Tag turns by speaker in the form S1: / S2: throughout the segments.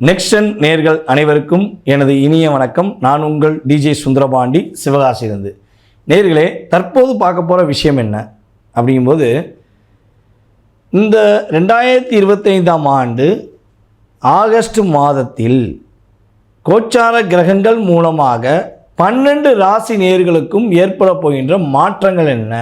S1: நெக்ஸ்டன் நேர்கள் அனைவருக்கும் எனது இனிய வணக்கம். நான் உங்கள் டிஜே சுந்தரபாண்டி சிவகாசியிலிருந்து. நேர்களே தற்போது பார்க்க போகிற விஷயம் என்ன? அப்படிங்கும்போது இந்த ரெண்டாயிரத்தி இருபத்தைந்தாம் ஆண்டு ஆகஸ்ட் மாதத்தில் கோச்சார கிரகங்கள் மூலமாக பன்னெண்டு ராசி நேர்களுக்கும் ஏற்பட போகின்ற மாற்றங்கள் என்ன?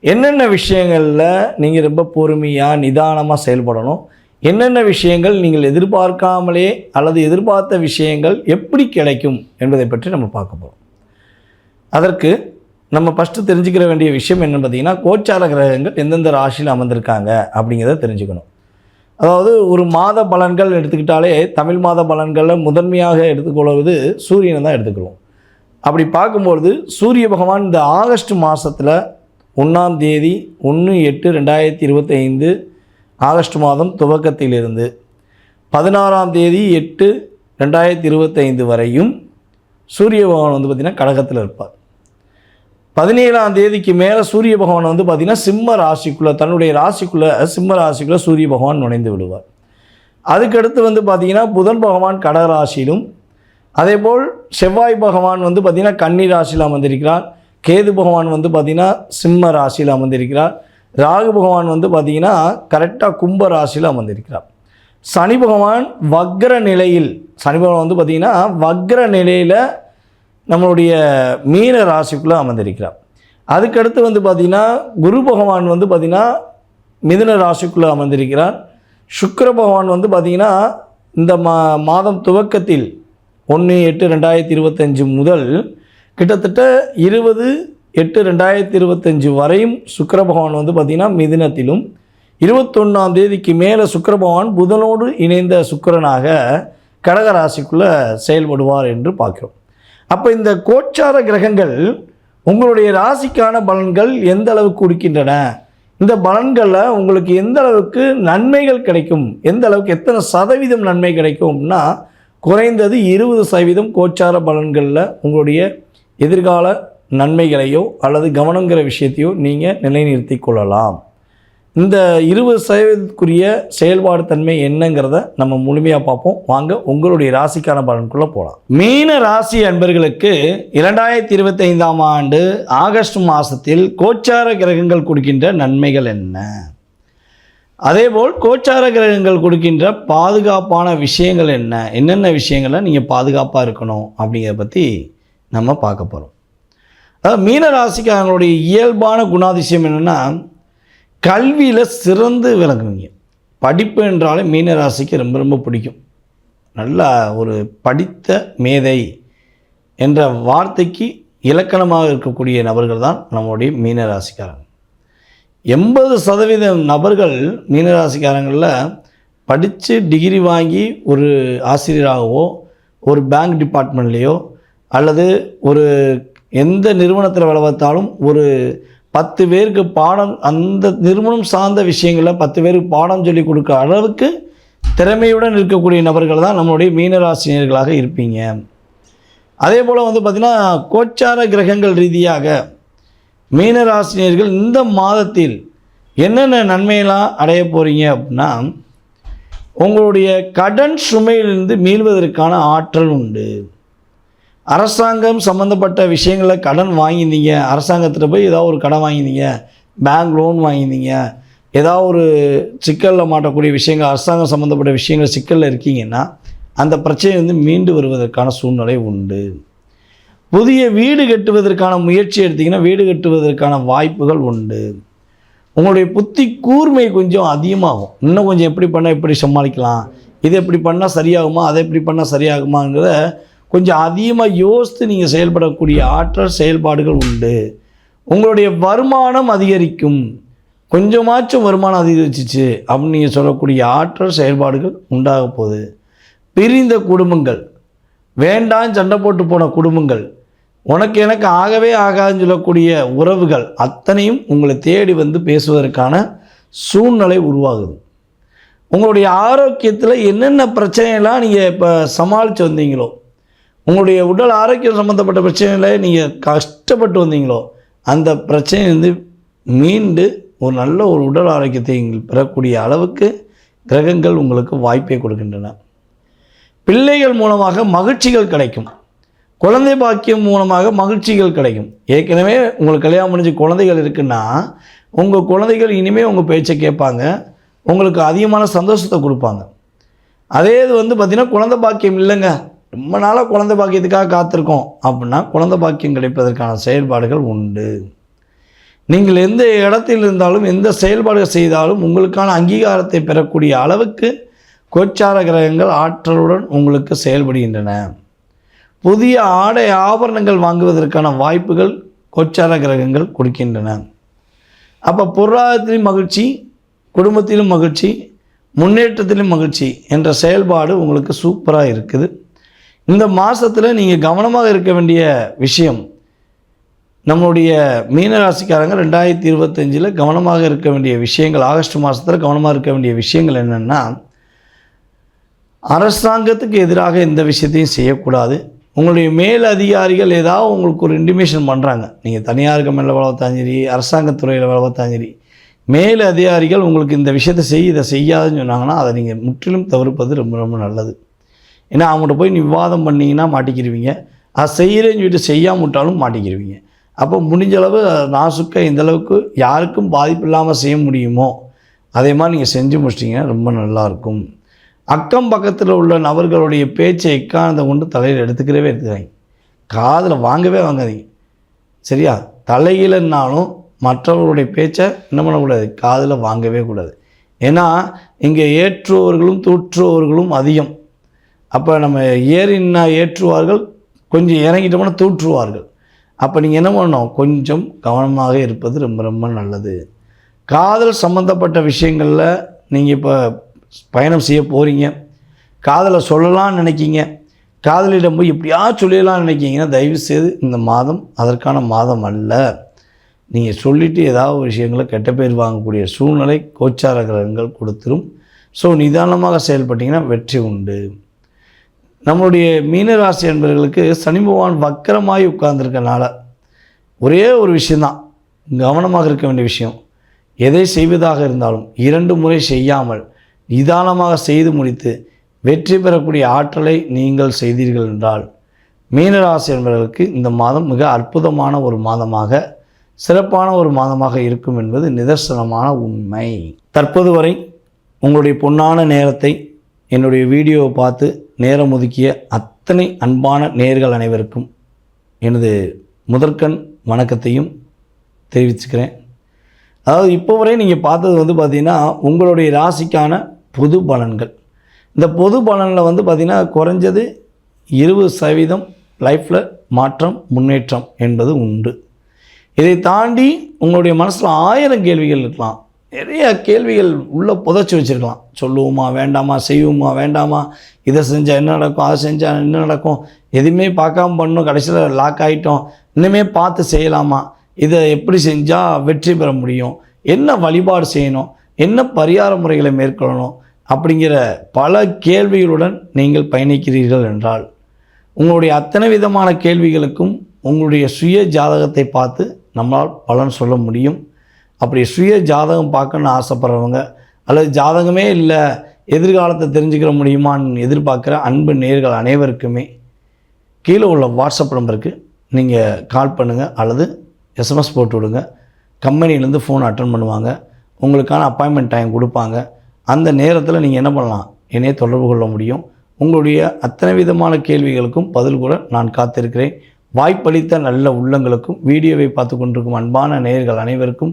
S1: என்னென்ன விஷயங்களில் நீங்கள் ரொம்ப பொறுமையாக நிதானமாக செயல்படணும்? என்னென்ன விஷயங்கள் நீங்கள் எதிர்பார்க்காமலே அல்லது எதிர்பார்த்த விஷயங்கள் எப்படி கிடைக்கும் என்பதை பற்றி நம்ம பார்க்க போகிறோம் அதற்கு நம்ம ஃபஸ்ட்டு தெரிஞ்சுக்கிற வேண்டிய விஷயம் என்னென்னு பார்த்தீங்கன்னா கோச்சார கிரகங்கள் எந்தெந்த ராசியில் அமர்ந்திருக்காங்க அப்படிங்கிறத தெரிஞ்சுக்கணும். அதாவது ஒரு மாத பலன்கள் எடுத்துக்கிட்டாலே தமிழ் மாத பலன்களில் முதன்மையாக எடுத்துக்கொள்வது சூரியனை தான் எடுத்துக்கிறோம் அப்படி பார்க்கும்பொழுது சூரிய பகவான் இந்த ஆகஸ்ட் மாதத்தில் ஒன்றாம் தேதி ஒன்று எட்டு ரெண்டாயிரத்தி இருபத்தைந்து ஆகஸ்ட் மாதம் துவக்கத்திலிருந்து பதினாறாம் தேதி எட்டு ரெண்டாயிரத்தி இருபத்தைந்து வரையும் சூரிய பகவான் வந்து பார்த்திங்கன்னா கடகத்தில் இருப்பார். பதினேழாம் தேதிக்கு மேலே சூரிய பகவான் வந்து பார்த்திங்கன்னா சிம்ம ராசிக்குள்ளே தன்னுடைய ராசிக்குள்ளே சிம்ம ராசிக்குள்ளே சூரிய பகவான் நுழைந்து விடுவார். அதுக்கடுத்து வந்து பார்த்திங்கன்னா புதன் பகவான் கடக ராசியிலும் அதேபோல் செவ்வாய் பகவான் வந்து பார்த்திங்கன்னா கன்னி ராசியில் அமர்ந்திருக்கிறார். கேது பகவான் வந்து பார்த்திங்கன்னா சிம்ம ராசியில் அமர்ந்திருக்கிறார். ராகு பகவான் வந்து பார்த்திங்கன்னா கரெக்டாக கும்ப ராசியில் அமர்ந்திருக்கிறார். சனி பகவான் வக்ர நிலையில் சனி பகவான் வந்து பார்த்திங்கன்னா வக்ர நிலையில் நம்மளுடைய மீன ராசிக்குள்ளே அமர்ந்திருக்கிறார். அதுக்கடுத்து வந்து பார்த்திங்கன்னா குரு பகவான் வந்து பார்த்திங்கன்னா மிதுன ராசிக்குள்ளே அமர்ந்திருக்கிறார். சுக்கர பகவான் வந்து பார்த்திங்கன்னா இந்த மா மாதம் துவக்கத்தில் ஒன்று எட்டு ரெண்டாயிரத்தி இருபத்தஞ்சி முதல் கிட்டத்தட்ட இருபது எட்டு ரெண்டாயிரத்தி இருபத்தஞ்சி வரையும் சுக்கர பகவான் வந்து பார்த்திங்கன்னா மிதினத்திலும் இருபத்தொன்னாம் தேதிக்கு மேலே சுக்கர பகவான் புதனோடு இணைந்த சுக்கரனாக கடகராசிக்குள்ளே செயல்படுவார் என்று பார்க்கிறோம். அப்போ இந்த கோச்சார கிரகங்கள் உங்களுடைய ராசிக்கான பலன்கள் எந்த அளவுக்கு கொடுக்கின்றன? இந்த பலன்களில் உங்களுக்கு எந்த அளவுக்கு நன்மைகள் கிடைக்கும்? எந்த அளவுக்கு எத்தனை சதவீதம் நன்மை கிடைக்கும்னா குறைந்தது இருபது சதவீதம் கோச்சார பலன்களில் உங்களுடைய எதிர்கால நன்மைகளையோ அல்லது கவனங்கிற விஷயத்தையோ நீங்கள் நிலைநிறுத்தி கொள்ளலாம். இந்த இருபது சதவீதத்துக்குரிய செயல்பாடு தன்மை என்னங்கிறத நம்ம முழுமையாக பார்ப்போம். வாங்க உங்களுடைய ராசிக்கான பலனுக்குள்ளே போகலாம் மீன ராசி அன்பர்களுக்கு இரண்டாயிரத்தி இருபத்தைந்தாம் ஆண்டு ஆகஸ்ட் மாதத்தில் கோச்சார கிரகங்கள் கொடுக்கின்ற நன்மைகள் என்ன? அதேபோல் கோச்சார கிரகங்கள் கொடுக்கின்ற பாதுகாப்பான விஷயங்கள் என்ன? என்னென்ன விஷயங்களை நீங்கள் பாதுகாப்பாக இருக்கணும் அப்படிங்கிறத பற்றி நம்ம பார்க்க போகிறோம் அதாவது மீன ராசிக்காரங்களுடைய இயல்பான குணாதிசயம் என்னென்னா கல்வியில் சிறந்து விளங்குவீங்க. படிப்பு என்றாலே மீன ராசிக்கு ரொம்ப ரொம்ப பிடிக்கும். நல்லா ஒரு படித்த மேதை என்ற வார்த்தைக்கு இலக்கணமாக இருக்கக்கூடிய நபர்கள் தான் நம்முடைய மீன ராசிக்காரங்க எண்பது சதவீதம் நபர்கள் மீனராசிக்காரங்களில் படித்து டிகிரி வாங்கி ஒரு ஆசிரியராகவோ ஒரு பேங்க் டிபார்ட்மெண்ட்லேயோ அல்லது ஒரு எந்த நிறுவனத்தில் வேலை பார்த்தாலும் ஒரு பத்து பேருக்கு பாடம் அந்த நிறுவனம் சார்ந்த விஷயங்களில் பத்து பேருக்கு பாடம் சொல்லி கொடுக்க அளவுக்கு திறமையுடன் இருக்கக்கூடிய நபர்கள் தான் நம்மளுடைய மீனராசினியர்களாக இருப்பீங்க. அதே போல் வந்து பார்த்திங்கன்னா கோச்சார கிரகங்கள் ரீதியாக மீனராசினியர்கள் இந்த மாதத்தில் என்னென்ன நன்மையெல்லாம் அடைய போகிறீங்க அப்படின்னா உங்களுடைய கடன் சுமையிலிருந்து மீள்வதற்கான ஆற்றல் உண்டு. அரசாங்கம் சம்மந்தப்பட்ட விஷயங்களில் கடன் வாங்கியிருந்தீங்க. அரசாங்கத்தில் போய் ஏதாவது ஒரு கடன் வாங்கியிருந்தீங்க. Bank loan வாங்கியிருந்தீங்க. ஏதாவது ஒரு சிக்கலில் மாட்டக்கூடிய விஷயங்கள் அரசாங்கம் சம்மந்தப்பட்ட விஷயங்கள் சிக்கலில் இருக்கீங்கன்னா அந்த பிரச்சனை வந்து மீண்டு வருவதற்கான சூழ்நிலை உண்டு. புதிய வீடு கட்டுவதற்கான முயற்சி எடுத்திங்கன்னா வீடு கட்டுவதற்கான வாய்ப்புகள் உண்டு. உங்களுடைய புத்தி கூர்மை கொஞ்சம் அதிகமாகும். இன்னும் கொஞ்சம் எப்படி பண்ணால் எப்படி சமாளிக்கலாம். இது எப்படி பண்ணால் சரியாகுமா? அதை எப்படி பண்ணால் சரியாகுமாங்கிறத கொஞ்சம் அதிகமாக யோசித்து நீங்கள் செயல்படக்கூடிய ஆற்றல் செயல்பாடுகள் உண்டு. உங்களுடைய வருமானம் அதிகரிக்கும். கொஞ்சமாச்சும் வருமானம் அதிகரிச்சிச்சு அப்படின்னு நீங்கள் சொல்லக்கூடிய ஆற்றல் செயல்பாடுகள் உண்டாக போகுது. பிரிந்த குடும்பங்கள். வேண்டாம் சண்டை போட்டு போன குடும்பங்கள். உனக்கு எனக்கு ஆகவே ஆகாதுன்னு சொல்லக்கூடிய உறவுகள் அத்தனையும் உங்களை தேடி வந்து பேசுவதற்கான சூழ்நிலை உருவாகுது. உங்களுடைய ஆரோக்கியத்தில் என்னென்ன பிரச்சனையெல்லாம் நீங்கள் இப்போ சமாளித்து வந்தீங்களோ உங்களுடைய உடல் ஆரோக்கியம் சம்மந்தப்பட்ட பிரச்சனையில் நீங்கள் கஷ்டப்பட்டு வந்தீங்களோ அந்த பிரச்சனையிலேருந்து மீண்டு ஒரு நல்ல ஒரு உடல் ஆரோக்கியத்தை நீங்கள் பெறக்கூடிய அளவுக்கு கிரகங்கள் உங்களுக்கு வாய்ப்பை கொடுக்கின்றன. பிள்ளைகள் மூலமாக மகிழ்ச்சிகள் கிடைக்கும். குழந்தை பாக்கியம் மூலமாக மகிழ்ச்சிகள் கிடைக்கும். ஏற்கனவே உங்களுக்கு கல்யாணம் முடிஞ்சு குழந்தைகள் இருக்குன்னா உங்கள் குழந்தைகள் இனிமேல் உங்கள் பேச்சை கேட்பாங்க உங்களுக்கு அதிகமான சந்தோஷத்தை கொடுப்பாங்க. அதே இது வந்து பார்த்திங்கன்னா குழந்தை பாக்கியம் இல்லைங்க. ரொம்ப நாளாக குழந்தை பாக்கியத்துக்காக காத்திருக்கோம். அப்படின்னா குழந்தை பாக்கியம் கிடைப்பதற்கான செயல்பாடுகள் உண்டு. நீங்கள் எந்த இடத்தில் இருந்தாலும் எந்த செயல்பாடுகள் செய்தாலும் உங்களுக்கான அங்கீகாரத்தை பெறக்கூடிய அளவுக்கு கோச்சார கிரகங்கள் ஆற்றலுடன் உங்களுக்கு செயல்படுகின்றன. புதிய ஆடை ஆபரணங்கள் வாங்குவதற்கான வாய்ப்புகள் கோச்சார கிரகங்கள் கொடுக்கின்றன. அப்போ பொருளாதாரத்திலும் மகிழ்ச்சி குடும்பத்திலும் மகிழ்ச்சி முன்னேற்றத்திலும் மகிழ்ச்சி என்ற செயல்பாடு உங்களுக்கு சூப்பராக இருக்குது. இந்த மாதத்தில் நீங்கள் கவனமாக இருக்க வேண்டிய விஷயம் நம்மளுடைய மீனராசிக்காரங்க ரெண்டாயிரத்தி இருபத்தஞ்சில் கவனமாக இருக்க வேண்டிய விஷயங்கள் ஆகஸ்ட் மாதத்தில் கவனமாக இருக்க வேண்டிய விஷயங்கள் என்னென்னா அரசாங்கத்துக்கு எதிராக எந்த விஷயத்தையும் செய்யக்கூடாது. உங்களுடைய மேல் அதிகாரிகள் ஏதாவது உங்களுக்கு ஒரு இன்டிமேஷன் பண்ணுறாங்க நீங்கள் தனியார் கம்பெனியில் வேலை பார்த்தாலும் சரி அரசாங்கத்துறையில் வேலை பார்த்தாலும் சரி மேல் அதிகாரிகள் உங்களுக்கு இந்த விஷயத்தை செய் இதை செய்யாதுன்னு சொன்னாங்கன்னா அதை நீங்கள் முற்றிலும் தவிர்ப்பது ரொம்ப ரொம்ப நல்லது. ஏன்னா அவங்கள்ட்ட போய் நீ விவாதம் பண்ணிங்கன்னா மாட்டிக்கிடுவீங்க அது செய்கிறேன்னு சொல்லிட்டு செய்யாம விட்டாலும் மாட்டிக்கிருவீங்க. அப்போ முடிஞ்சளவு நாசுக்கை இந்தளவுக்கு யாருக்கும் பாதிப்பு இல்லாமல் செய்ய முடியுமோ அதே மாதிரி நீங்கள் செஞ்சு முடிச்சிட்டிங்கன்னா ரொம்ப நல்லாயிருக்கும் அக்கம் பக்கத்தில் உள்ள நபர்களுடைய பேச்சை எக்காரணத்தை கொண்டு தலையில் எடுத்துக்கிறவே எடுத்துக்கிறாங்க காதில் வாங்கவே வாங்காதீங்க. சரியா? தலையிலன்னாலும் மற்றவர்களுடைய பேச்சை என்ன பண்ணக்கூடாது? காதில் வாங்கவே கூடாது. ஏன்னா இங்கே ஏற்றுவர்களும் தூற்றுபவர்களும் அதிகம். அப்போ நம்ம ஏறினா ஏற்றுவார்கள் கொஞ்சம் இறங்கிட்டோம்னா தூற்றுவார்கள். அப்போ நீங்கள் என்ன பண்ணணும்? கொஞ்சம் கவனமாக இருப்பது ரொம்ப ரொம்ப நல்லது. காதல் சம்மந்தப்பட்ட விஷயங்களில் நீங்கள் இப்போ பயணம் செய்ய போகிறீங்க காதலை சொல்லலாம்னு நினைக்கிங்க. காதலிடம் போய் எப்படியா சொல்லிடலாம்னு நினைக்கிங்கன்னா தயவு செய்து இந்த மாதம் அதற்கான மாதம் அல்ல. நீங்கள் சொல்லிவிட்டு ஏதாவது ஒரு விஷயங்களை கெட்ட பேர் வாங்கக்கூடிய சூழ்நிலை கோச்சார கிரகங்கள் கொடுத்துரும். ஸோ நிதானமாக செயல்பட்டிங்கன்னா வெற்றி உண்டு. நம்மளுடைய மீனராசி என்பவர்களுக்கு சனி பகவான் வக்கரமாகி உட்கார்ந்துருக்கனால ஒரே ஒரு விஷயந்தான் கவனமாக இருக்க வேண்டிய விஷயம். எதை செய்வதாக இருந்தாலும் இரண்டு முறை செய்யாமல் நிதானமாக செய்து முடித்து வெற்றி பெறக்கூடிய ஆற்றலை நீங்கள் செய்தீர்கள் என்றால் மீனராசி என்பவர்களுக்கு இந்த மாதம் மிக அற்புதமான ஒரு மாதமாக சிறப்பான ஒரு மாதமாக இருக்கும் என்பது நிதர்சனமான உண்மை. தற்போது வரை உங்களுடைய பொன்னான நேரத்தை என்னுடைய வீடியோவை பார்த்து நேரம் ஒதுக்கிய அத்தனை அன்பான நேர்கள் அனைவருக்கும் எனது முதற்கண் வணக்கத்தையும் தெரிவிச்சுக்கிறேன். அதாவது இப்போ வரை நீங்கள் பார்த்தது வந்து பார்த்திங்கன்னா உங்களுடைய ராசிக்கான பொது பலன்கள். இந்த பொது பலனில் வந்து பார்த்திங்கன்னா குறைஞ்சது இருபது சதவீதம் லைஃப்பில் மாற்றம் முன்னேற்றம் என்பது உண்டு. இதை தாண்டி உங்களுடைய மனசில் ஆயிரம் கேள்விகள் இருக்கலாம். நிறைய கேள்விகள் உள்ளே புதைச்சி வச்சுருக்கலாம். சொல்லுவோமா வேண்டாமா செய்வோமா வேண்டாமா இதை செஞ்சால் என்ன நடக்கும் அதை செஞ்சால் என்ன நடக்கும் எதுவுமே பார்க்காம பண்ணணும் கடைசியில் லாக் ஆகிட்டோம் இன்னுமே பார்த்து செய்யலாமா இதை எப்படி செஞ்சால் வெற்றி பெற முடியும் என்ன வழிபாடு செய்யணும் என்ன பரிகார முறைகளை மேற்கொள்ளணும் அப்படிங்கிற பல கேள்விகளுடன் நீங்கள் பயணிக்கிறீர்கள் என்றால் உங்களுடைய அத்தனை விதமான கேள்விகளுக்கும் உங்களுடைய சுய ஜாதகத்தை பார்த்து நம்மளால் பலன் சொல்ல முடியும். அப்படி சுய ஜாதகம் பார்க்கணுன்னு ஆசைப்படுறவங்க அல்லது ஜாதகமே இல்லை எதிர்காலத்தை தெரிஞ்சுக்கிற முடியுமான்னு எதிர்பார்க்குற அன்பு நேர்கள் அனைவருக்குமே கீழே உள்ள வாட்ஸ்அப் நம்பருக்கு நீங்கள் கால் பண்ணுங்கள் அல்லது எஸ்எம்எஸ் போட்டு விடுங்க. கம்பெனிலேருந்து ஃபோன் அட்டன் பண்ணுவாங்க. உங்களுக்கான அப்பாயின்மெண்ட் டைம் கொடுப்பாங்க. அந்த நேரத்தில் நீங்கள் என்ன பண்ணலாம்? என்னையே தொடர்பு கொள்ள முடியும். உங்களுடைய அத்தனை விதமான கேள்விகளுக்கும் பதில் கூட நான் காத்திருக்கிறேன். வாய்ப்பளித்த நல்ல உள்ளங்களுக்கும் வீடியோவை பார்த்து கொண்டிருக்கும் அன்பான நேயர்கள் அனைவருக்கும்